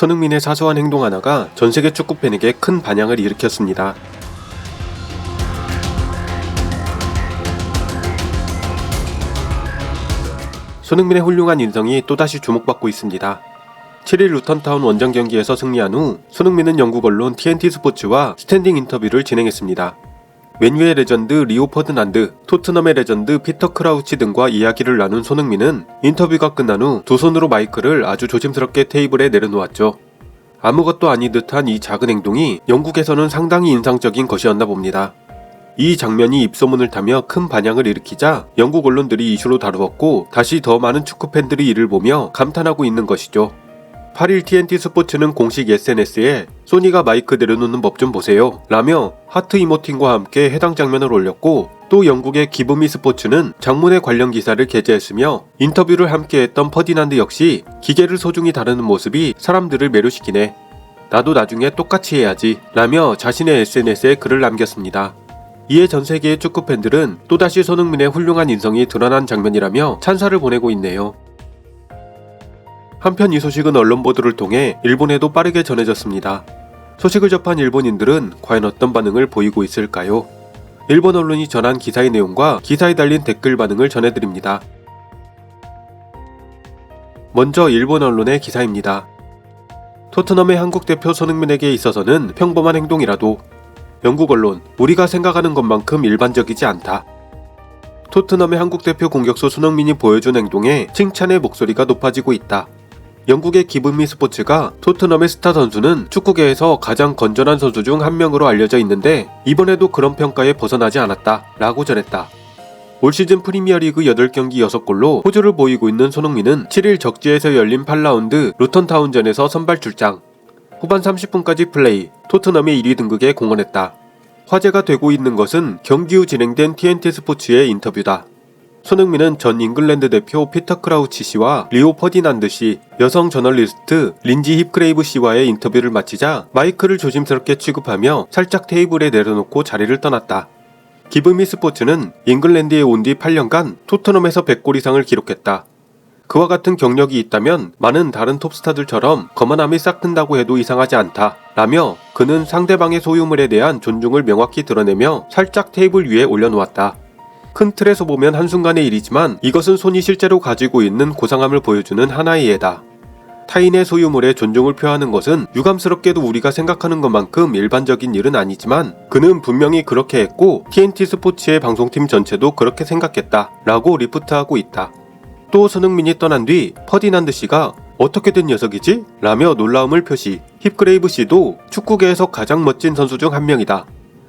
손흥민의 사소한 행동 하나가 전 세계 축구 팬에게 큰 반향을 일으켰습니다. 손흥민의 훌륭한 인성이 또다시 주목받고 있습니다. 7일 루턴타운 원정 경기에서 승리한 후 손흥민은 영국 언론 TNT 스포츠와 스탠딩 인터뷰를 진행했습니다. 맨유의 레전드 리오 퍼드난드, 토트넘의 레전드 피터 크라우치 등과 이야기를 나눈 손흥민은 인터뷰가 끝난 후 두 손으로 마이크를 아주 조심스럽게 테이블에 내려놓았죠. 아무것도 아닌 듯한 이 작은 행동이 영국에서는 상당히 인상적인 것이었나 봅니다. 이 장면이 입소문을 타며 큰 반향을 일으키자 영국 언론들이 이슈로 다루었고 다시 더 많은 축구 팬들이 이를 보며 감탄하고 있는 것이죠. 8일 TNT 스포츠는 공식 SNS에 소니가 마이크 내려놓는 법 좀 보세요 라며 하트 이모팅과 함께 해당 장면을 올렸고 또 영국의 기브미 스포츠는 장문의 관련 기사를 게재했으며 인터뷰를 함께했던 퍼디난드 역시 기계를 소중히 다루는 모습이 사람들을 매료시키네 나도 나중에 똑같이 해야지 라며 자신의 SNS에 글을 남겼습니다. 이에 전 세계의 축구 팬들은 또다시 손흥민의 훌륭한 인성이 드러난 장면이라며 찬사를 보내고 있네요. 한편 이 소식은 언론 보도를 통해 일본에도 빠르게 전해졌습니다. 소식을 접한 일본인들은 과연 어떤 반응을 보이고 있을까요? 일본 언론이 전한 기사의 내용과 기사에 달린 댓글 반응을 전해드립니다. 먼저 일본 언론의 기사입니다. 토트넘의 한국 대표 손흥민에게 있어서는 평범한 행동이라도 영국 언론 우리가 생각하는 것만큼 일반적이지 않다. 토트넘의 한국 대표 공격수 손흥민이 보여준 행동에 칭찬의 목소리가 높아지고 있다. 영국의 기분미 스포츠가 토트넘의 스타 선수는 축구계에서 가장 건전한 선수 중 한 명으로 알려져 있는데 이번에도 그런 평가에 벗어나지 않았다 라고 전했다. 올 시즌 프리미어리그 8경기 6골로 호조를 보이고 있는 손흥민은 7일 적지에서 열린 8라운드 루턴타운전에서 선발 출장 후반 30분까지 플레이 토트넘의 1위 등극에 공헌했다. 화제가 되고 있는 것은 경기 후 진행된 TNT 스포츠의 인터뷰다. 손흥민은 전 잉글랜드 대표 피터 크라우치 씨와 리오 퍼디난드 씨, 여성 저널리스트 린지 힙크레이브 씨와의 인터뷰를 마치자 마이크를 조심스럽게 취급하며 살짝 테이블에 내려놓고 자리를 떠났다. 기브미 스포츠는 잉글랜드에 온 뒤 8년간 토트넘에서 100골 이상을 기록했다. 그와 같은 경력이 있다면 많은 다른 톱스타들처럼 거만함이 싹튼다고 해도 이상하지 않다. 라며 그는 상대방의 소유물에 대한 존중을 명확히 드러내며 살짝 테이블 위에 올려놓았다. 큰 틀에서 보면 한순간의 일이지만 이것은 손이 실제로 가지고 있는 고상함을 보여주는 하나의 예다. 타인의 소유물에 존중을 표하는 것은 유감스럽게도 우리가 생각하는 것만큼 일반적인 일은 아니지만 그는 분명히 그렇게 했고 TNT 스포츠의 방송팀 전체도 그렇게 생각했다 라고 리프트하고 있다. 또 손흥민이 떠난 뒤 퍼디난드 씨가 어떻게 된 녀석이지? 라며 놀라움을 표시 힙그레이브 씨도 축구계에서 가장 멋진 선수 중 한 명이다.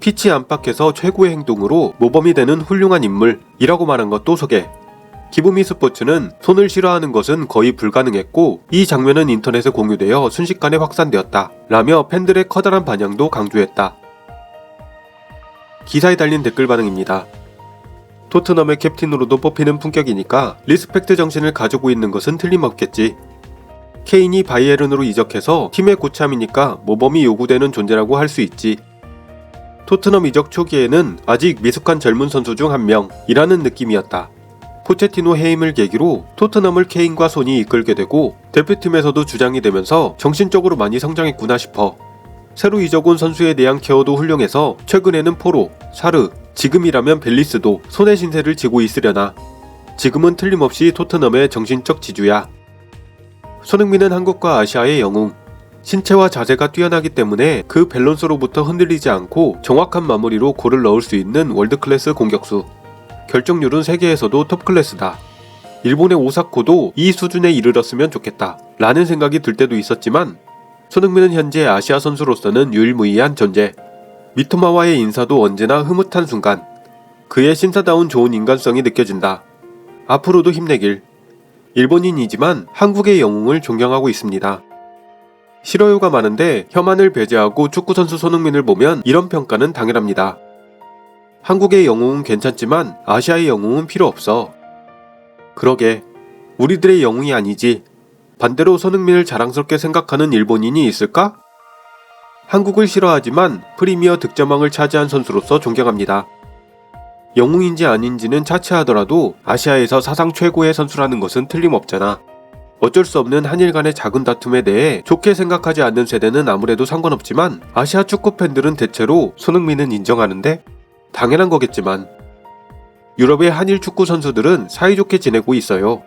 피치 안팎에서 최고의 행동으로 모범이 되는 훌륭한 인물이라고 말한 것도 소개. 기부미 스포츠는 손을 싫어하는 것은 거의 불가능했고 이 장면은 인터넷에 공유되어 순식간에 확산되었다. 라며 팬들의 커다란 반향도 강조했다. 기사에 달린 댓글 반응입니다. 토트넘의 캡틴으로도 뽑히는 품격이니까 리스펙트 정신을 가지고 있는 것은 틀림없겠지. 케인이 바이에른으로 이적해서 팀의 고참이니까 모범이 요구되는 존재라고 할 수 있지. 토트넘 이적 초기에는 아직 미숙한 젊은 선수 중 한 명이라는 느낌이었다. 포체티노 해임을 계기로 토트넘을 케인과 손이 이끌게 되고 대표팀에서도 주장이 되면서 정신적으로 많이 성장했구나 싶어. 새로 이적 온 선수에 대한 케어도 훌륭해서 최근에는 포로, 사르, 지금이라면 벨리스도 손의 신세를 지고 있으려나. 지금은 틀림없이 토트넘의 정신적 지주야. 손흥민은 한국과 아시아의 영웅. 신체와 자세가 뛰어나기 때문에 그 밸런스로부터 흔들리지 않고 정확한 마무리로 골을 넣을 수 있는 월드클래스 공격수. 결정률은 세계에서도 톱클래스다. 일본의 오사코도 이 수준에 이르렀으면 좋겠다. 라는 생각이 들 때도 있었지만 손흥민은 현재 아시아 선수로서는 유일무이한 존재. 미토마와의 인사도 언제나 흐뭇한 순간. 그의 신사다운 좋은 인간성이 느껴진다. 앞으로도 힘내길. 일본인이지만 한국의 영웅을 존경하고 있습니다. 싫어요가 많은데 혐한을 배제하고 축구선수 손흥민을 보면 이런 평가는 당연합니다. 한국의 영웅은 괜찮지만 아시아의 영웅은 필요 없어. 그러게. 우리들의 영웅이 아니지. 반대로 손흥민을 자랑스럽게 생각하는 일본인이 있을까? 한국을 싫어하지만 프리미어 득점왕을 차지한 선수로서 존경합니다. 영웅인지 아닌지는 차치하더라도 아시아에서 사상 최고의 선수라는 것은 틀림없잖아. 어쩔 수 없는 한일 간의 작은 다툼에 대해 좋게 생각하지 않는 세대는 아무래도 상관없지만 아시아 축구 팬들은 대체로 손흥민은 인정하는데 당연한 거겠지만 유럽의 한일 축구 선수들은 사이좋게 지내고 있어요.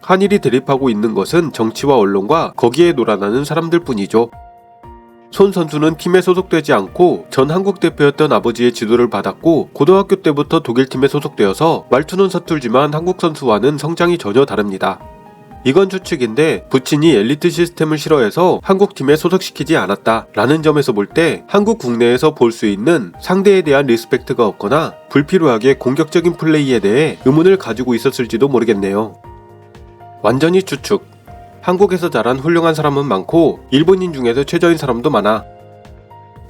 한일이 대립하고 있는 것은 정치와 언론과 거기에 놀아나는 사람들 뿐이죠. 손 선수는 팀에 소속되지 않고 전 한국 대표였던 아버지의 지도를 받았고 고등학교 때부터 독일 팀에 소속되어서 말투는 서툴지만 한국 선수와는 성장이 전혀 다릅니다. 이건 추측인데 부친이 엘리트 시스템을 싫어해서 한국 팀에 소속시키지 않았다 라는 점에서 볼 때 한국 국내에서 볼 수 있는 상대에 대한 리스펙트가 없거나 불필요하게 공격적인 플레이에 대해 의문을 가지고 있었을지도 모르겠네요. 완전히 추측. 한국에서 자란 훌륭한 사람은 많고 일본인 중에서 최저인 사람도 많아.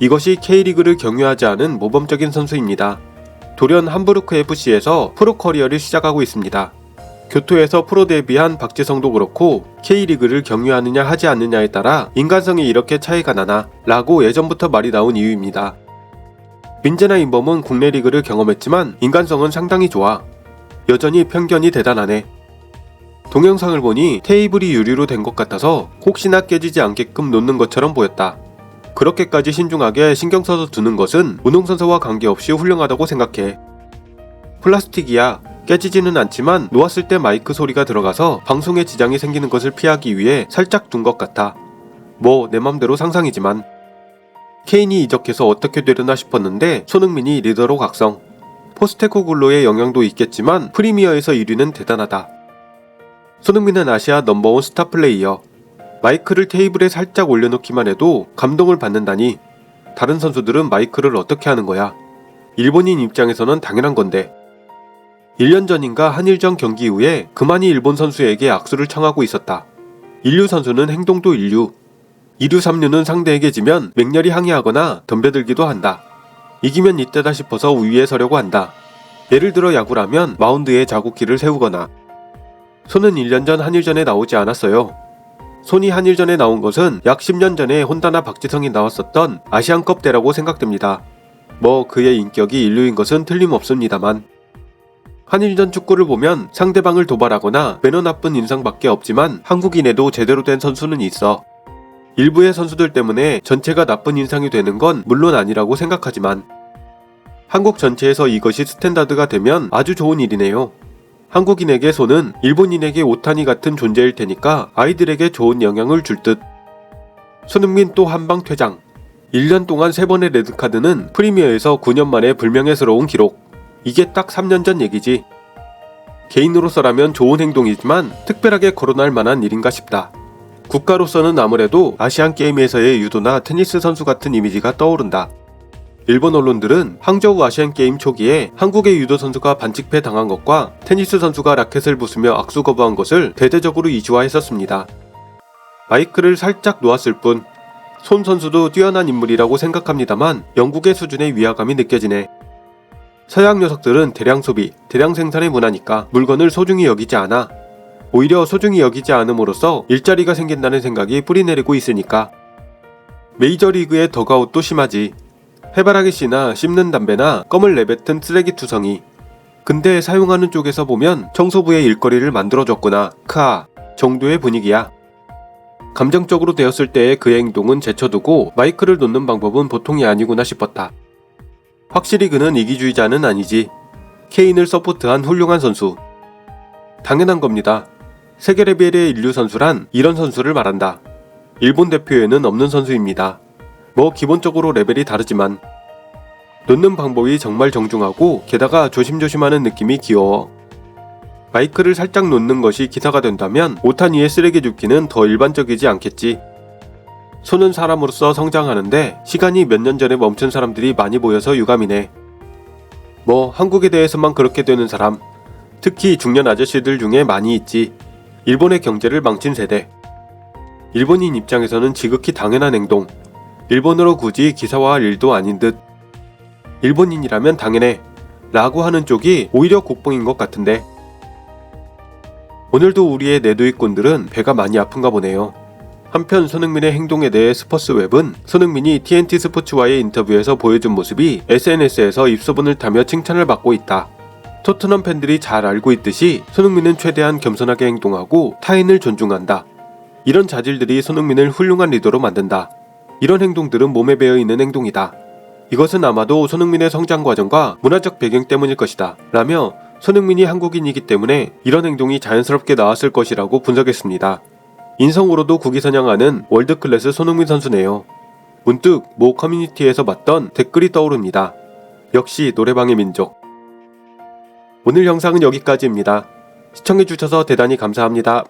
이것이 K리그를 경유하지 않은 모범적인 선수입니다. 돌연 함부르크 FC에서 프로 커리어를 시작하고 있습니다. 교토에서 프로 데뷔한 박지성도 그렇고 K리그를 경유하느냐 하지 않느냐에 따라 인간성이 이렇게 차이가 나나 라고 예전부터 말이 나온 이유입니다. 민재나 인범은 국내 리그를 경험했지만 인간성은 상당히 좋아. 여전히 편견이 대단하네. 동영상을 보니 테이블이 유리로 된 것 같아서 혹시나 깨지지 않게끔 놓는 것처럼 보였다. 그렇게까지 신중하게 신경 써서 두는 것은 운동선수와 관계없이 훌륭하다고 생각해. 플라스틱이야. 깨지지는 않지만 놓았을 때 마이크 소리가 들어가서 방송에 지장이 생기는 것을 피하기 위해 살짝 둔 것 같아. 뭐 내 맘대로 상상이지만. 케인이 이적해서 어떻게 되려나 싶었는데 손흥민이 리더로 각성. 포스테코글로의 영향도 있겠지만 프리미어에서 1위는 대단하다. 손흥민은 아시아 넘버원 스타 플레이어. 마이크를 테이블에 살짝 올려놓기만 해도 감동을 받는다니. 다른 선수들은 마이크를 어떻게 하는 거야? 일본인 입장에서는 당연한 건데. 1년 전인가 한일전 경기 이후에 그만이 일본 선수에게 악수를 청하고 있었다. 인류 선수는 행동도 인류. 2류 3류는 상대에게 지면 맹렬히 항의하거나 덤벼들기도 한다. 이기면 이때다 싶어서 위에 서려고 한다. 예를 들어 야구라면 마운드에 자국기를 세우거나 손은 1년 전 한일전에 나오지 않았어요. 손이 한일전에 나온 것은 약 10년 전에 혼다나 박지성이 나왔었던 아시안컵 때라고 생각됩니다. 뭐 그의 인격이 인류인 것은 틀림없습니다만 한일전 축구를 보면 상대방을 도발하거나 매너 나쁜 인상밖에 없지만 한국인에도 제대로 된 선수는 있어. 일부의 선수들 때문에 전체가 나쁜 인상이 되는 건 물론 아니라고 생각하지만 한국 전체에서 이것이 스탠다드가 되면 아주 좋은 일이네요. 한국인에게 손은 일본인에게 오타니 같은 존재일 테니까 아이들에게 좋은 영향을 줄 듯. 손흥민 또 한방 퇴장. 1년 동안 3번의 레드카드는 프리미어에서 9년 만에 불명예스러운 기록. 이게 딱 3년 전 얘기지. 개인으로서라면 좋은 행동이지만 특별하게 거론할 만한 일인가 싶다. 국가로서는 아무래도 아시안 게임에서의 유도나 테니스 선수 같은 이미지가 떠오른다. 일본 언론들은 항저우 아시안 게임 초기에 한국의 유도 선수가 반칙패 당한 것과 테니스 선수가 라켓을 부수며 악수 거부한 것을 대대적으로 이주화했었습니다. 마이크를 살짝 놓았을 뿐. 손 선수도 뛰어난 인물이라고 생각합니다만 영국의 수준의 위화감이 느껴지네. 서양 녀석들은 대량 소비, 대량 생산의 문화니까 물건을 소중히 여기지 않아. 오히려 소중히 여기지 않음으로써 일자리가 생긴다는 생각이 뿌리내리고 있으니까. 메이저리그의 더가웃도 심하지. 해바라기 씨나 씹는 담배나 껌을 내뱉은 쓰레기 투성이. 근데 사용하는 쪽에서 보면 청소부의 일거리를 만들어줬구나. 크아. 정도의 분위기야. 감정적으로 되었을 때의 그의 행동은 제쳐두고 마이크를 놓는 방법은 보통이 아니구나 싶었다. 확실히 그는 이기주의자는 아니지. 케인을 서포트한 훌륭한 선수. 당연한 겁니다. 세계 레벨의 인류 선수란 이런 선수를 말한다. 일본 대표에는 없는 선수입니다. 뭐 기본적으로 레벨이 다르지만 놓는 방법이 정말 정중하고 게다가 조심조심하는 느낌이 귀여워. 마이크를 살짝 놓는 것이 기사가 된다면 위에 쓰레기 줍기는 더 일반적이지 않겠지. 손은 사람으로서 성장하는데 시간이 몇 년 전에 멈춘 사람들이 많이 보여서 유감이네. 뭐 한국에 대해서만 그렇게 되는 사람, 특히 중년 아저씨들 중에 많이 있지. 일본의 경제를 망친 세대. 일본인 입장에서는 지극히 당연한 행동. 일본어로 굳이 기사화할 일도 아닌 듯. 일본인이라면 당연해. 라고 하는 쪽이 오히려 국뽕인 것 같은데. 오늘도 우리의 내두익꾼들은 배가 많이 아픈가 보네요. 한편 손흥민의 행동에 대해 스포츠 웹은 손흥민이 TNT 스포츠와의 인터뷰에서 보여준 모습이 SNS에서 입소문을 타며 칭찬을 받고 있다. 토트넘 팬들이 잘 알고 있듯이 손흥민은 최대한 겸손하게 행동하고 타인을 존중한다. 이런 자질들이 손흥민을 훌륭한 리더로 만든다. 이런 행동들은 몸에 배어 있는 행동이다. 이것은 아마도 손흥민의 성장 과정과 문화적 배경 때문일 것이다. 라며 손흥민이 한국인이기 때문에 이런 행동이 자연스럽게 나왔을 것이라고 분석했습니다. 인성으로도 국위 선양하는 월드클래스 손흥민 선수네요. 문득 모 커뮤니티에서 봤던 댓글이 떠오릅니다. 역시 노래방의 민족. 오늘 영상은 여기까지입니다. 시청해주셔서 대단히 감사합니다.